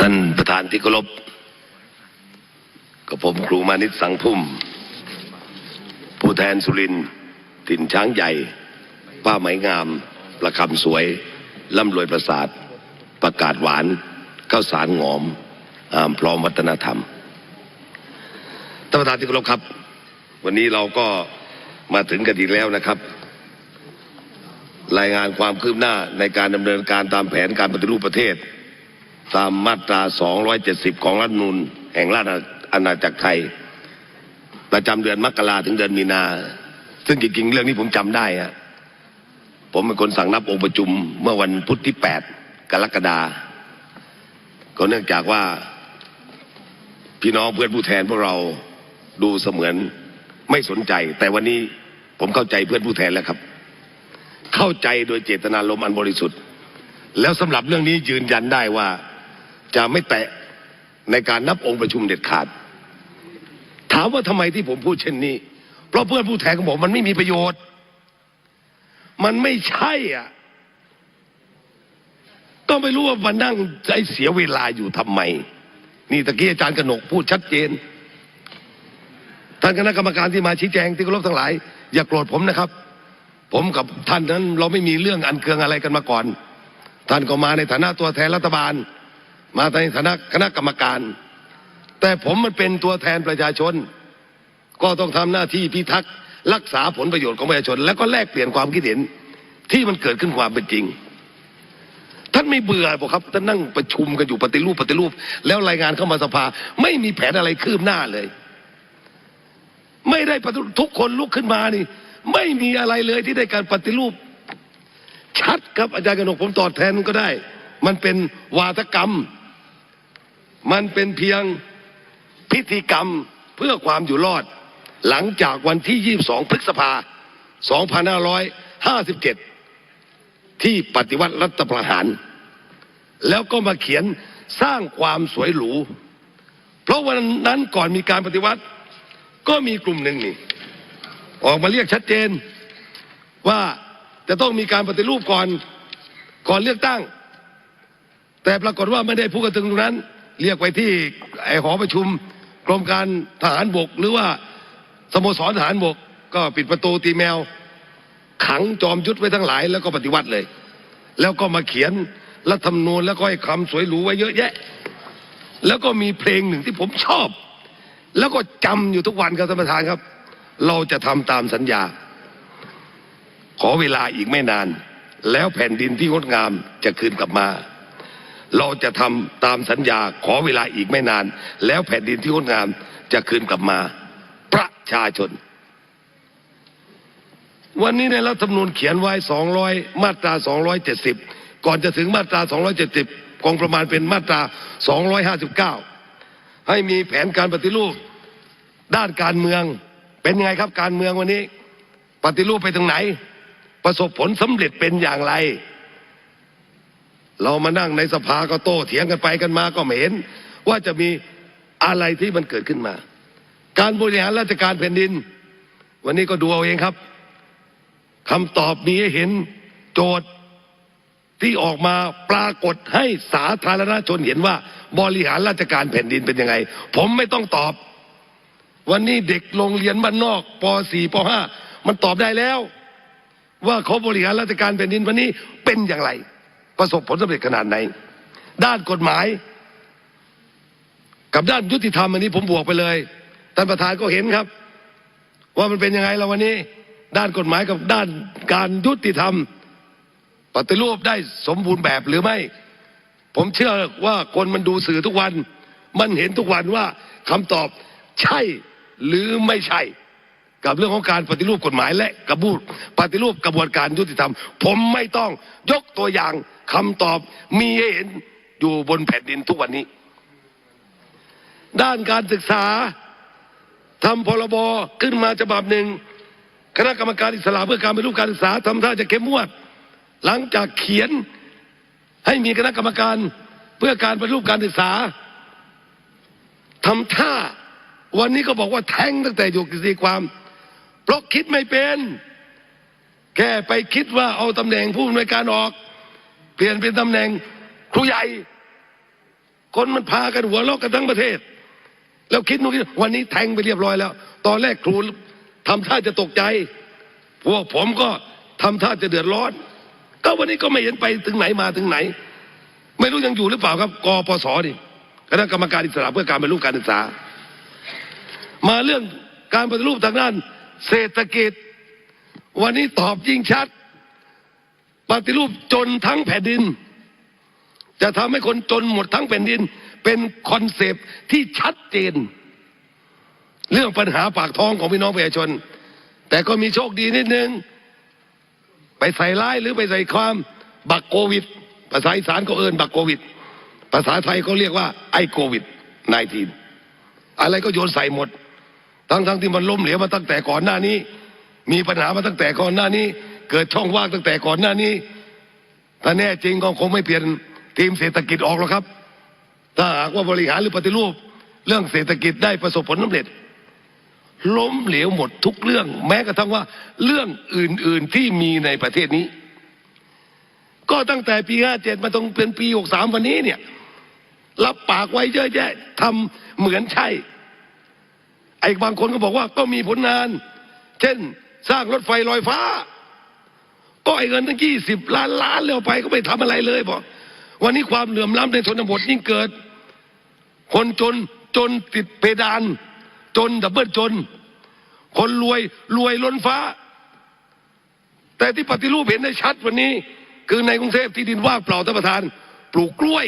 ท่านประธานที่เคารพกับผมครูมานิตสังพุ่ม ผู้แทนสุรินถิ่นช้างใหญ่ ป้าไหมงาม ประคำสวยร่ำรวยประสาท ประกาศหวานข้าวสารหอมอามพร้อมวัฒนธรรมท่านประธานที่เคารพครับ วันนี้เราก็มาถึงกันอีกแล้วนะครับ รายงานความคืบหน้าในการดำเนินการตามแผนการปฏิรูปประเทศ ตามมาตรา 270 ของรัฐมนูลแห่งราชอาณาจักรไทย ประจำเดือนมกราถึงเดือนมีนา ซึ่งจริงๆเรื่องนี้ผมจำได้ฮะผมเป็นคนสั่งนับองค์ประชุมเมื่อวันพุธที่ 8 กรกฎาคมก็เนื่องจากว่าพี่น้องเพื่อนผู้แทนพวกเราดูเสมือนไม่สนใจ แต่วันนี้ผมเข้าใจเพื่อนผู้แทนแล้วครับ เข้าใจโดยเจตนารมณ์อันบริสุทธิ์ แล้วสำหรับเรื่องนี้ยืนยันได้ว่า จะไม่แตะในการนับองค์ประชุมเด็ดขาด ถามว่าทำไมที่ผมพูดเช่นนี้ เพราะเพื่อนผู้แทนของผมมันไม่มีประโยชน์ มันไม่ใช่อะก็ไม่รู้ว่ามานั่งใจเสียเวลาอยู่ทำไม นี่ตะกี้อาจารย์กนกพูดชัดเจนท่านคณะกรรมการที่มาชี้แจงที่เคารพทั้งหลาย อย่าโกรธผมนะครับ ผมกับท่านนั้นเราไม่มีเรื่องอันเคืองอะไรกันมาก่อน ท่านก็มาในฐานะตัวแทนรัฐบาล มาในฐานะคณะกรรมการ แต่ผมมันเป็นตัวแทนประชาชน ก็ต้องทำหน้าที่พิทักษ์รักษาผลประโยชน์ของประชาชน แล้วก็แลกเปลี่ยนความคิดเห็นที่มันเกิดขึ้นความเป็นจริง ท่านไม่เบื่อบอกครับท่านนั่งประชุมกันอยู่ปฏิรูปปฏิรูป แล้วรายงานเข้ามาสภา ไม่มีแผนอะไรคืบหน้าเลย ไม่ได้ปฏิทุกคนลุกขึ้นมานี่ ไม่มีอะไรเลยที่ได้การปฏิรูป ชัดครับอาจารย์กนกผมตอบแทนก็ได้ มันเป็นวาทกรรม มันเป็นเพียงพิธีกรรมเพื่อความอยู่รอด หลังจากวันที่ 22 พฤษภา 2557 ที่ปฏิวัติรัฐประหาร แล้วก็มาเขียนสร้างความสวยหรู เพราะวันนั้นก่อนมีการปฏิวัติ ก็มีกลุ่มหนึ่งนี่ออกมาเรียกชัดเจนว่าจะต้องมีการปฏิรูปก่อนก่อนเลือกตั้ง แต่ปรากฏว่าไม่ได้พูดกันถึงตรงนั้น เรียกไปที่ไอหอประชุมกรมการทหารบก หรือว่าสโมสรทหารบก ก็ปิดประตูตีแมว ขังจอมยุทธไว้ทั้งหลายแล้วก็ปฏิวัติเลย แล้วก็มาเขียนรัฐธรรมนูญแล้วก็ให้คำสวยหรูไว้เยอะแยะ แล้วก็มีเพลงหนึ่งที่ผมชอบ แล้วก็จำอยู่ทุกวันครับท่านประธานครับ เราจะทำตามสัญญา ขอเวลาอีกไม่นาน แล้วแผ่นดินที่งดงามจะคืนกลับมา เราจะทำตามสัญญาขอเวลาอีกไม่นาน แล้วแผ่นดินที่งดงามจะคืนกลับมา ประชาชน วันนี้ในรัฐธรรมนูญเขียนไว้ 200 มาตรา 270 ก่อนจะถึงมาตรา 270กองประมาณเป็นมาตรา 259 ให้มีแผนการปฏิรูปด้านการเมืองเป็นยังไงครับการเมืองวันนี้ ปฏิรูปไปถึงไหน ประสบผลสำเร็จเป็นอย่างไร เรามานั่งในสภาก็โต้เถียงกันไปกันมาก็ไม่เห็น ว่าจะมีอะไรที่มันเกิดขึ้นมา การบริหารราชการแผ่นดิน วันนี้ก็ดูเอาเองครับคำตอบมีให้เห็นโจทย์ที่ออกมาปรากฏให้สาธารณชนเห็นว่า บริหารราชการแผ่นดินเป็นยังไง ผมไม่ต้องตอบ วันนี้เด็กโรงเรียนบ้านนอกป .4 ป .5 มันตอบได้แล้ว ว่าเขาบริหารราชการแผ่นดินวันนี้เป็นอย่างไร ประสบผลสำเร็จขนาดไหน ด้านกฎหมาย กับด้านยุติธรรมอันนี้ผมบวกไปเลยท่านประธานก็เห็นครับ ว่ามันเป็นยังไงแล้ววันนี้ ด้านกฎหมายกับด้านการยุติธรรม ปฏิรูปได้สมบูรณ์แบบหรือไม่ ผมเชื่อว่าคนมันดูสื่อทุกวัน มันเห็นทุกวันว่าคำตอบใช่หรือไม่ใช่ กับเรื่องของการปฏิรูปกฎหมายและกระบูปฏิรูปกระบวนการยุติธรรม ผมไม่ต้องยกตัวอย่างคำตอบมีให้เห็นอยู่บนแผ่นดินทุกวันนี้ ด้านการศึกษาทำพรบขึ้นมาฉบับหนึ่งคณะกรรมการอิสระเพื่อการปฏิรูปการศึกษาทำท่าจะเข้มงวด หลังจากเขียนให้มีคณะกรรมการเพื่อการปฏิรูปการศึกษาทำท่าวันนี้ก็บอกว่าแทงตั้งแต่อยู่กิจความ เพราะคิดไม่เป็น แค่ไปคิดว่าเอาตำแหน่งผู้อำนวยการออก เปลี่ยนเป็นตำแหน่งครูใหญ่ คนมันพากันหัวเราะกันทั้งประเทศ แล้วคิดนู่นคิดนี่วันนี้แทงไปเรียบร้อยแล้ว ตอนแรกครูทำท่าจะตกใจ พวกผมก็ทำท่าจะเดือดร้อน ก็วันนี้ก็ไม่เห็นไปถึงไหนมาถึงไหน ไม่รู้ยังอยู่หรือเปล่าครับกปสนี่คณะกรรมการอิสระเพื่อการบรรลุการศึกษา มาเรื่องการปฏิรูปทางด้าน เศรษฐกิจ วันนี้ตอบยิ่งชัด ปฏิรูปจนทั้งแผ่นดิน จะทำให้คนจนหมดทั้งแผ่นดิน เป็นคอนเซปที่ชัดเจน เรื่องปัญหาปากท้องของพี่น้องประชาชน แต่ก็มีโชคดีนิดนึง ไปใส่ร้ายหรือไปใส่ความบักโควิด ภาษาอีสานก็เอินบักโควิด ภาษาไทยก็เรียกว่าไอโควิด 19 อะไรก็โยนใส่หมด ทั้งทั้งที่มันล้มเหลวมาตั้งแต่ก่อนหน้านี้ มีปัญหามาตั้งแต่ก่อนหน้านี้ เกิดช่องว่างตั้งแต่ก่อนหน้านี้ ถ้าแน่จริงก็คงไม่เปลี่ยนทีมเศรษฐกิจออกหรอกครับ ถ้าหากว่าบริหารหรือปฏิรูป เรื่องเศรษฐกิจได้ประสบผลสำเร็จ ล้มเหลวหมดทุกเรื่อง แม้กระทั่งว่าเรื่องอื่น ๆที่มีในประเทศนี้ ก็ตั้งแต่ปี 57 มาตรงเป็นปี 63 วันนี้เนี่ยรับปากไว้เยอะแยะทำเหมือนใช่ อ้บางคนก็บอกว่าก็มีผลงาน เช่นสร้างรถไฟลอยฟ้า ก็ไอ้เงินตั้งยี่สิบล้านล้านแล้วไปก็ไม่ทำอะไรเลยบอกวันนี้ความเหลื่อมล้ำในชนบทยิ่งเกิด คนจนจนติดเพดาน จนดับเบิลจน คนรวยรวยล้นฟ้า แต่ที่ปฏิรูปเห็นได้ชัดวันนี้ คือในกรุงเทพที่ดินว่างเปล่าท่านประธาน ปลูกกล้วย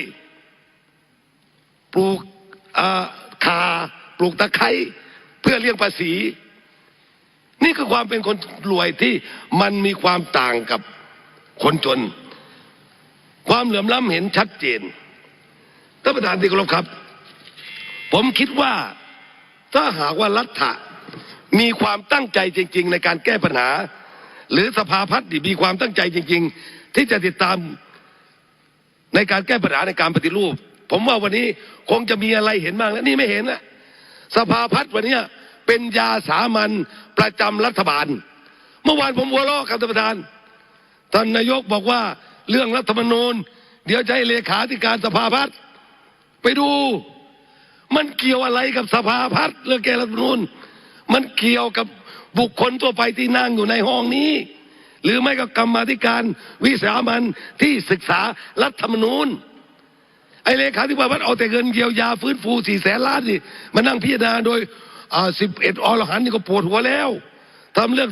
ปลูกอาคาปลูกตะไคร้ เพื่อเลี่ยงภาษี นี่คือความเป็นคนรวยที่มันมีความต่างกับคนจน ความเหลื่อมล้ำเห็นชัดเจนท่านประธานที่เคารพครับ ผมคิดว่าถ้าหากว่ารัฐะมีความตั้งใจจริง ๆ ในการแก้ปัญหา หรือสภาพัฒน์มีความตั้งใจจริง ๆ ที่จะติดตามในการแก้ปัญหาในการปฏิรูป ผมว่าวันนี้คงจะมีอะไรเห็นบ้างแล้วนี่ไม่เห็นนะ สภาพัฒน์วันนี้เป็นยาสามัญประจำรัฐบาล เมื่อวานผมหัวเราะครับท่านประธาน ท่านนายกบอกว่าเรื่องรัฐธรรมนูญ เดี๋ยวจะให้เลขาธิการสภาพัฒน์ไปดู มันเกี่ยวอะไรกับสภาพัฒน์เรื่องแก้รัฐธรรมนูญ มันเกี่ยวกับบุคคลทั่วไปที่นั่งอยู่ในห้องนี้ หรือไม่ก็กรรมธิการวิสามันที่ศึกษารัฐธรรมนูญ เลขาธิการวัดเอาแต่เงินเยียวยาฟื้นฟูสี่แสนล้านนี่มานั่งพิจารณาโดยสิบเอ็ดอรหันนี่ก็ปวดหัวแล้วทำเรื่อง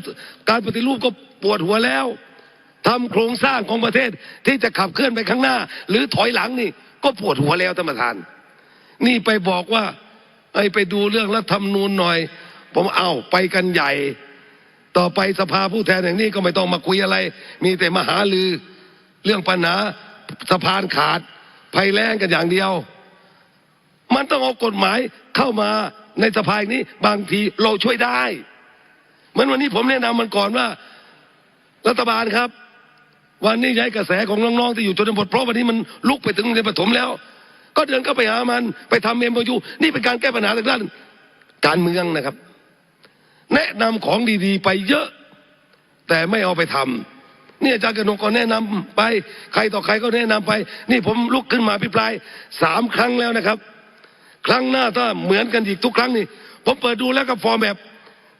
การปฏิรูปก็ปวดหัวแล้วทำโครงสร้างของประเทศที่จะขับเคลื่อนไปข้างหน้า หรือถอยหลังนี่ ก็ปวดหัวแล้วท่านประธาน นี่ไปบอกว่าไอ้ไปดูเรื่องรัฐธรรมนูญหน่อย ผมเอาไปกันใหญ่ ต่อไปสภาผู้แทนอย่างนี้ก็ไม่ต้องมาคุยอะไร มีแต่มาหาลือเรื่องปัญหาสะพานขาด ภัยแล้งกันอย่างเดียว มันต้องเอากฎหมายเข้ามาในสภาอย่างนี้บางทีเราช่วยได้เหมือนวันนี้ผมแนะนำมันก่อนว่า รัฐบาลครับ วันนี้ย้ายกระแสของน้องๆที่อยู่ชนบทเพราะวันนี้มันลุกไปถึงในปฐมแล้ว ก็เดินเข้าไปหามันไปทำเอ็มโยูนี่เป็นการแก้ปัญหาทางด้านการเมืองนะครับ แนะนำของดีๆ ไปเยอะ แต่ไม่เอาไปทำ นี่อาจารย์กนกก็แนะนำไป ใครต่อใครก็แนะนำไป นี่ผมลุกขึ้นมาพิปรายสามครั้งแล้วนะครับ ครั้งหน้าถ้าเหมือนกันอีกทุกครั้งนี่ ผมเปิดดูแล้วก็ฟอร์แบบ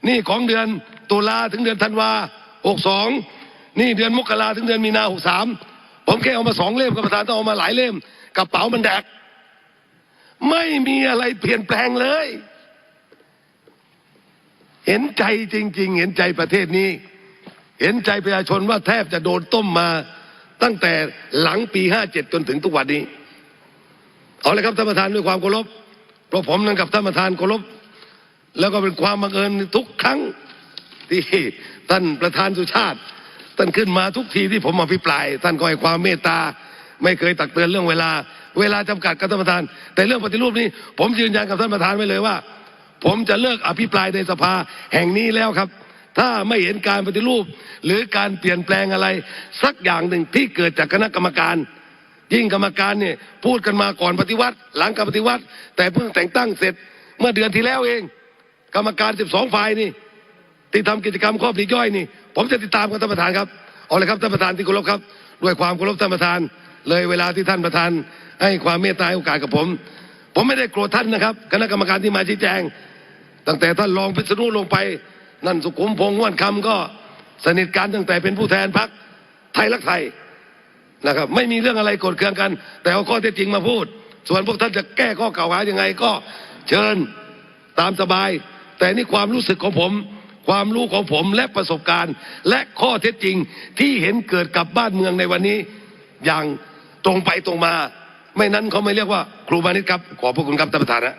นี่ของเดือนตุลาถึงเดือนธันวาหกสองนี่เดือนมกราถึงเดือนมีนาหกสามผมแค่เอามาสองเล่มกับประธานต้องเอามาหลายเล่มกระเป๋ามันแดก ไม่มีอะไรเปลี่ยนแปลงเลย เห็นใจจริง ๆ เห็นใจประเทศนี้ เห็นใจประชาชนว่าแทบจะโดนต้มมาตั้งแต่หลังปีห้าเจ็ดจนถึงทุกวันนี้ เอาเลยครับท่านประธานด้วยความเคารพเพราะผมนั้นกับท่านประธานเคารพแล้วก็เป็นความบังเอิญทุกครั้งที่ท่านประธานสุชาติ ท่านขึ้นมาทุกทีที่ผมอภิปราย ท่านก็ให้ความเมตตา ไม่เคยตักเตือนเรื่องเวลา เวลาจำกัดกับท่านประธาน แต่เรื่องปฏิรูปนี้ ผมยืนยันกับท่านประธานไว้เลยว่า ผมจะเลิกอภิปรายในสภาแห่งนี้แล้วครับ ถ้าไม่เห็นการปฏิรูป หรือการเปลี่ยนแปลงอะไร สักอย่างหนึ่งที่เกิดจากคณะกรรมการ ยิ่งกรรมการเนี่ยพูดกันมาก่อนปฏิวัติ หลังการปฏิวัติ แต่เพิ่งแต่งตั้งเสร็จเมื่อเดือนที่แล้วเอง กรรมการ 12 ฝ่ายนี่ที่ทำกิจกรรมข้อปลีกย่อยนี่ ผมจะติดตามกับท่านประธานครับเอาเลยครับท่านประธานที่เคารพครับ ด้วยความเคารพท่านประธาน เลยเวลาที่ท่านประธาน ให้ความเมตตาโอกาสกับผม ผมไม่ได้โกรธท่านนะครับ คณะกรรมการที่มาชี้แจง ตั้งแต่ท่านรองพิษณุลงไป นั่นสุขุมพงษ์ว่านคำก็สนิทกันตั้งแต่เป็นผู้แทนพักไทยรักไทยนะครับ ไม่มีเรื่องอะไรกรธเคืองกัน แต่เอาข้อเท็จจริงมาพูด ส่วนพวกท่านจะแก้ข้อกล่าวหายังไงก็เชิญตามสบาย แต่นี่ความรู้สึกของผม ความรู้ของผมและประสบการณ์ และข้อเท็จจริงที่เห็นเกิดกับบ้านเมืองในวันนี้ อย่างตรงไปตรงมา ไม่นั้นเขาไม่เรียกว่าครูมานิตครับ ขอบพระคุณครับท่านประธานนะ